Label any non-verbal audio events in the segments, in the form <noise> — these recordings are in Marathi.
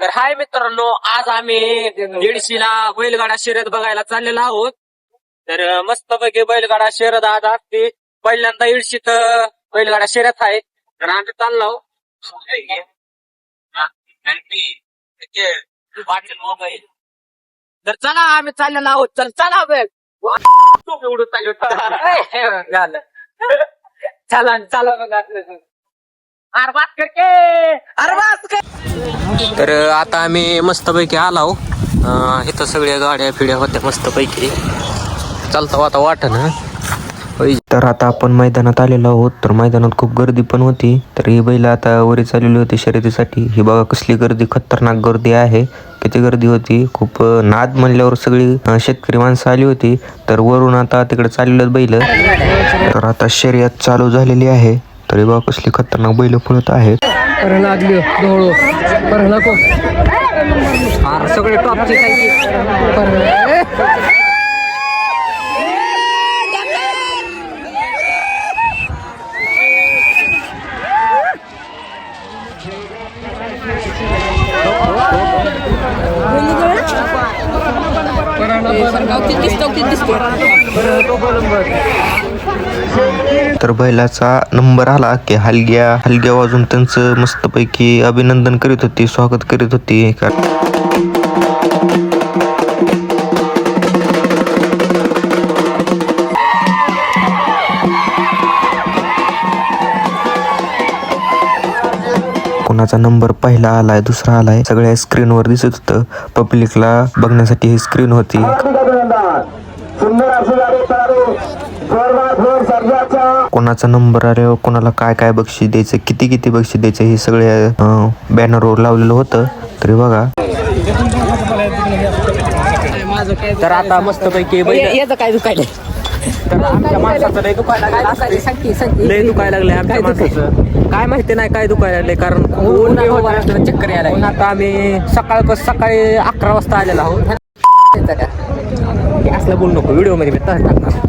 तर हाय मित्रांनो आज आम्ही दीडशीला बैलगाडा शर्यत बघायला चाललेलो आहोत. तर मस्त पैकी बैलगाडा शर्यत आज असते. पहिल्यांदा इडशीत बैलगाडा शर्यत आहे. तर आम्ही चाललो तर चला आम्ही चाललेलो आहोत. चल चला <laughs> झालं. चला चला बघा. करके। कर तर आता आम्ही मस्तपैकी आलो इथं सगळ्या गाड्या फिड्या होत्या मस्तपैकी. चालतं आता वाट ना तर आता आपण मैदानात आलेलो आहोत. तर मैदानात खूप गर्दी पण होती. तर ही बैल आता वरी चाललेली होती शर्यतीसाठी. ही बघा कसली गर्दी खतरनाक गर्दी आहे. किती गर्दी होती. खूप नाद म्हणल्यावर सगळी शेतकरी माणसं आली होती. तर वरून आता तिकडे चाललेलं बैल. तर आता शर्यत चालू झालेली आहे. तर हे बघा कसली खतरनाक बैल पळत आहेत. लागली नको. सगळे टॉपचे तर बैलाचा नंबर आला की हलग्या. हलग्या वाजून त्यांचं मस्तपैकी अभिनंदन करीत होती स्वागत करीत होती. कोणाचा नंबर पहिला आलाय दुसरा आलाय सगळ्या स्क्रीनवर दिसत होतं. पब्लिकला बघण्यासाठी ही स्क्रीन होती. कोणाचा नंबर आल्यावर कोणाला काय काय बक्षीस द्यायचं किती किती बक्षीस द्यायचं हे सगळे बॅनरवर लावलेलं होतं. तरी बघा. तर आता मस्तपैकी याचं काय दुखायला तर आमच्या माणसाचं लय दुखायला लागलं. लय दुखायला लागले आमच्या माणसाचं. काय माहिती नाही काय दुखायला लागले कारण चक्कर यायला. आता आम्ही सकाळ सकाळी अकरा वाजता आलेलो आहोत. हे असलं बोलू नको व्हिडिओमध्ये मी तसं टाकणार.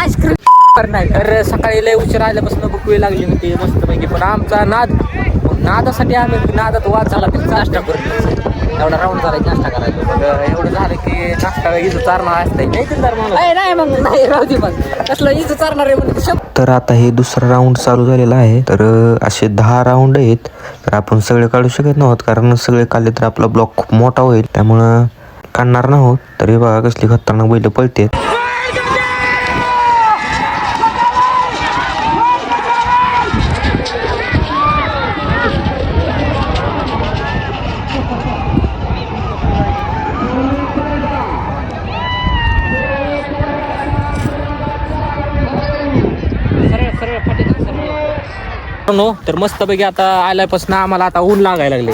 आईस्क्रीम नाही. तर सकाळी लय उशीर आल्यापासून भूक वेळ लागली होती मस्तपैकी. पण आमचा नाद मग नादासाठी आम्ही नादात वाद झाला की नाश्ता करतो एवढा राऊंड झाला की नाश्ता करायचो मग एवढं झालं की नाश्ता इथं चारणार असतंय. नाही माणूस. नाही मग नाही राहू दे मग. कसलं इथं चालणार आहे म्हणजे तर आता हे दुसरा राऊंड चालू झालेला आहे. तर असे दहा राऊंड आहेत. तर आपण सगळे काढू शकत नव्हत कारण सगळे काढले तर आपला ब्लॉक खूप मोठा होईल. त्यामुळं काढणार नव्हत. तर हे बघा कसली खतरनाक बैल पळते मित्रांनो, तर मस्तपैकी आता आल्यापासून आम्हाला आता ऊन लागायला लागले.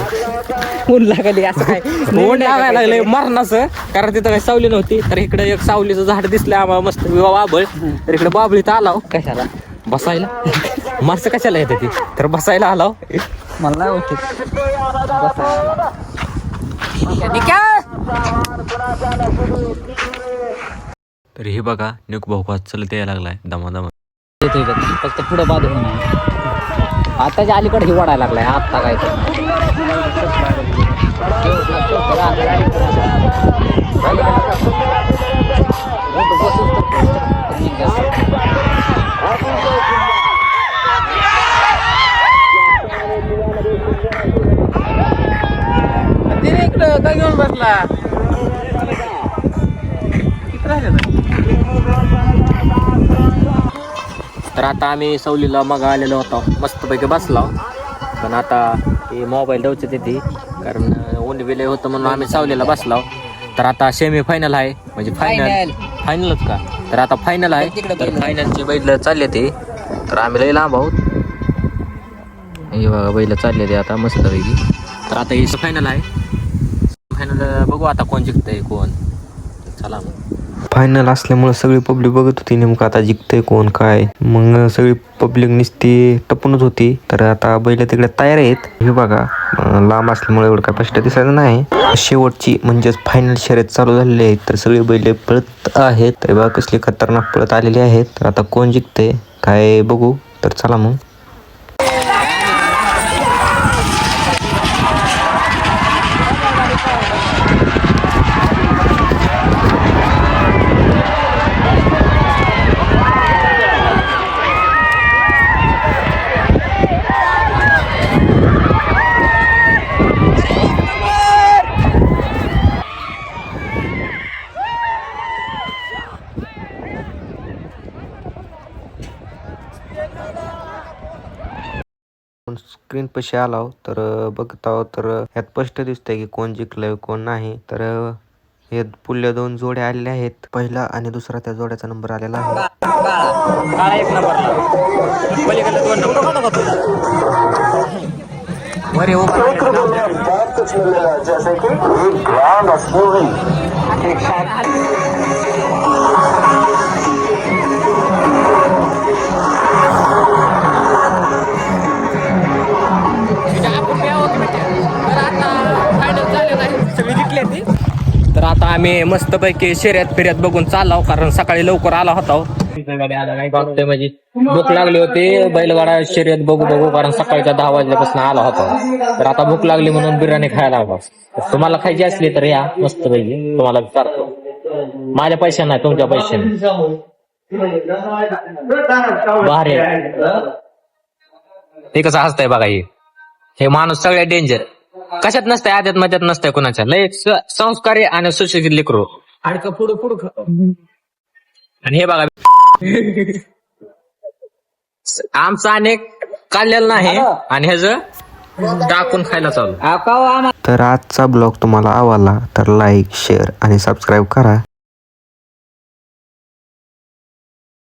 ऊन लागली असं काय? <laughs> ऊन लागायला लागले. मरणाचं कारण तिथं काही सावली नव्हती. तर इकडे एक सावलीचं झाड दिसलं आम्हाला मस्त बाबळ. तर इकडे बाबळीत आलाव कशाला? बसायला. माणसं कशाला येते ती? तर बसायला आलाव मला नाही ओळखत तर हे बघा निक भाऊ चलत यायला लागलाय. दमा दमा फक्त पुढं बाद होऊन आताच्या अलीकडे ही वाढायला लागलाय आत्ता काय तर. इकडं काय घेऊन बसला? तर आता आम्ही सवलीला मग आलेलो होतो. मस्तपैकी बसलो. पण आता हे मोबाईल ठेवचे तिथे. कारण ऊन बिले होतं म्हणून आम्ही सावलीला बसलो. तर आता सेमी फायनल आहे. म्हणजे फायनल फायनलच का? तर आता फायनल आहे. तर फायनलचे बैल चालले ते. तर आम्ही लय लांब आहोत. हे बघा बैल चालले ते आता मस्तपैकी. तर आता हे फायनल आहे. फायनल बघू आता कोण जिंकतंय कोण. चला मग. फायनल असल्यामुळं सगळी पब्लिक बघत होती नेमकं आता जिंकतंय कोण काय? मग सगळी पब्लिक नुसती टपूनच होती. तर आता बैल तिकडे तयार आहेत. हे बघा लांब असल्यामुळे एवढं काय स्पष्ट दिसायचं नाही. शेवटची म्हणजेच फायनल शर्यत चालू झालेली आहे. तर सगळी बैल पळत आहेत. तर बघा कसली खतरनाक पळत आलेली आहेत. तर आता कोण जिंकते काय बघू. तर चला मग. स्क्रीन पशी आलाव तर अं, बघताव तर ह्यात स्पष्ट दिसतंय की कोण जिंकलंय कोण नाही. तर हे पुढल्या दोन जोड्या आलेल्या आहेत. पहिला आणि दुसरा त्या जोड्याचा नंबर आलेला आहे. एक नंबरला आम्ही मस्तपैकी शर्यत फिर्यात बघून चाललो कारण सकाळी लवकर आला होता. बघतोय म्हणजे भूक लागली होती बैलगाडा शर्यत बघू बघू कारण सकाळच्या दहा वाजल्यापासून आला होता. तर आता भूक लागली म्हणून बिर्याणी खायला आलो तुम्हाला खायची असली तर या मस्तपैकी. तुम्हाला विचारतो. माझ्या पैसे नाही तुमच्या पैशाने. भारी हे कसं हसतंय बघा हे. हे माणूस सगळ्यात डेंजर कशात नसतंय? आद्यात मध्यात नसतंय कुणाच्या? लय स- संस्कारी आणि सुशिक्षित लेकरू. आणि पुढं पुढं आणि हे बघा. आमचा अनेक काढलेलं नाही. आणि ह्याच टाकून खायला चालू. तर आजचा ब्लॉग तुम्हाला आवडला तर लाईक शेअर आणि सबस्क्राईब करा.